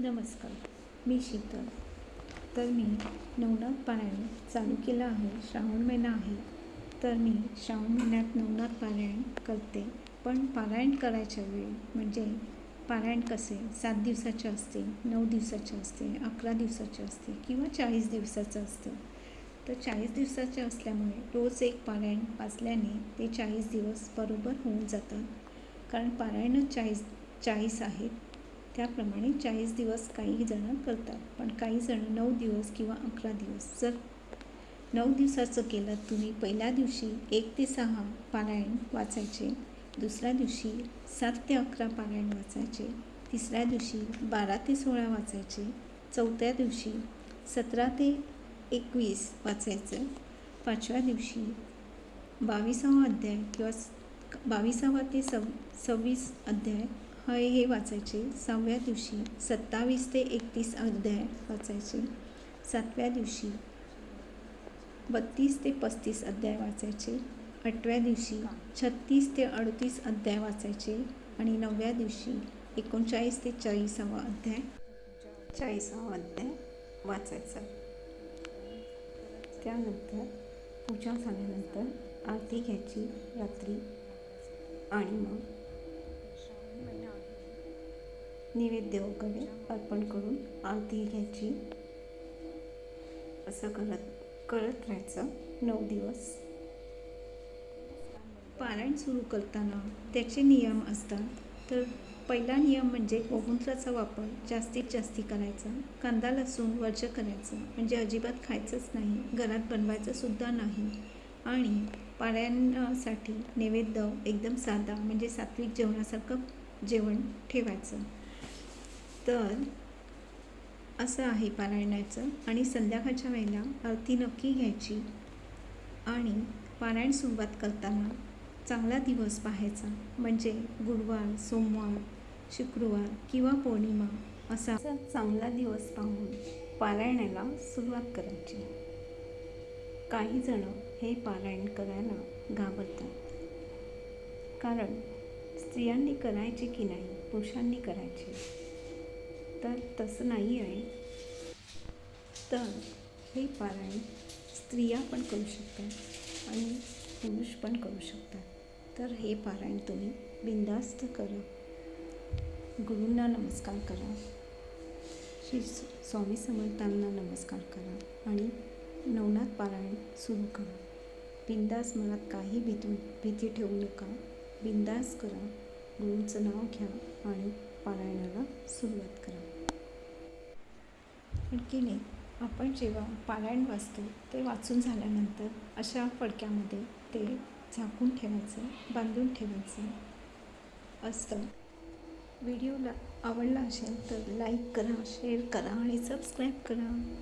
नमस्कार. मी शीतल. तर मी नवनाथ पारायण चालू केलं आहे. श्रावण महिना आहे. तर मी श्रावण महिन्यात नवनाथ पारायण करते. पण पारायण करायच्या वेळी म्हणजे पारायण कसे? सात दिवसाचे असते नऊ दिवसाचे असते अकरा दिवसाचे असते किंवा चाळीस दिवसाचं असतं. तर चाळीस दिवसाचे असल्यामुळे रोज एक पारायण वाचल्याने ते चाळीस दिवस बरोबर होऊन जातात. कारण पारायणच चाळीस चाळीस आहेत. त्याप्रमाणे चाळीस दिवस काही जणं करतात. पण काही जणं नऊ दिवस किंवा अकरा दिवस. जर नऊ दिवसाचं केलं तुम्ही पहिल्या दिवशी एक ते सहा पारायण वाचायचे दुसऱ्या दिवशी सात ते अकरा पारायण वाचायचे तिसऱ्या दिवशी बारा ते सोळा वाचायचे चौथ्या दिवशी सतरा ते एकवीस वाचायचं पाचव्या दिवशी बावीसावा अध्याय किंवा बावीसावा ते सव सव्वीस अध्याय हय हे वाचायचे. सहाव्या दिवशी सत्तावीस ते एकतीस अध्याय वाचायचे. सातव्या दिवशी बत्तीस ते पस्तीस अध्याय वाचायचे. आठव्या दिवशी छत्तीस ते अडतीस अध्याय वाचायचे. आणि नवव्या दिवशी एकोणचाळीस ते चाळीसावा अध्याय चाळीसावा अध्याय वाचायचा. त्यानंतर पूजा झाल्यानंतर आरती घ्यायची रात्री. आणि मग नैवेद्य वगैरे अर्पण करून आरती घ्यायची. असं करत करत राहायचं. नऊ दिवस. पारायण सुरू करताना त्याचे नियम असतात. तर पहिला नियम म्हणजे गोमूत्राचा वापर जास्तीत जास्ती करायचा. कांदा लसूण वर्ज करायचं. म्हणजे अजिबात खायचंच नाही. घरात बनवायचं सुद्धा नाही. आणि पाळ्यांसाठी नैवेद्य एकदम साधा म्हणजे सात्विक जेवणासारखं जेवण ठेवायचं. तर असं आहे पारायणाचं आणि संध्याकाळच्या वेळेला आरती नक्की घ्यायची. आणि पारायण सुरुवात करताना चांगला दिवस पाहायचा म्हणजे गुरुवार सोमवार शुक्रवार किंवा पौर्णिमा असा चांगला दिवस पाहून पारायणाला सुरुवात करायची. काही जण हे पारायण करायला घाबरतात. कारण स्त्रियांनी करायचे की नाही पुरुषांनी करायचे. तर तसं नाही आहे. तर हे पारायण स्त्रिया पण करू शकतात आणि पुरुष पण करू शकतात. तर हे पारायण तुम्ही बिंदास्त करा. गुरूंना नमस्कार करा. श्री स्वामी समर्थांना नमस्कार करा आणि नवनाथ पारायण सुरू करा. बिंदास मनात काही भीती भीती ठेवू नका. बिंदास करा. गुरूंचं नाव घ्या आणि पारायणाला सुरुवात करा. आणखी नाही आपण जेव्हा पारायण वाचतो ते वाचून झाल्यानंतर अशा फडक्यामध्ये ते झाकून ठेवायचं बांधून ठेवायचं. असतं. व्हिडिओला आवडला असेल तर लाईक करा शेअर करा आणि सबस्क्राईब करा.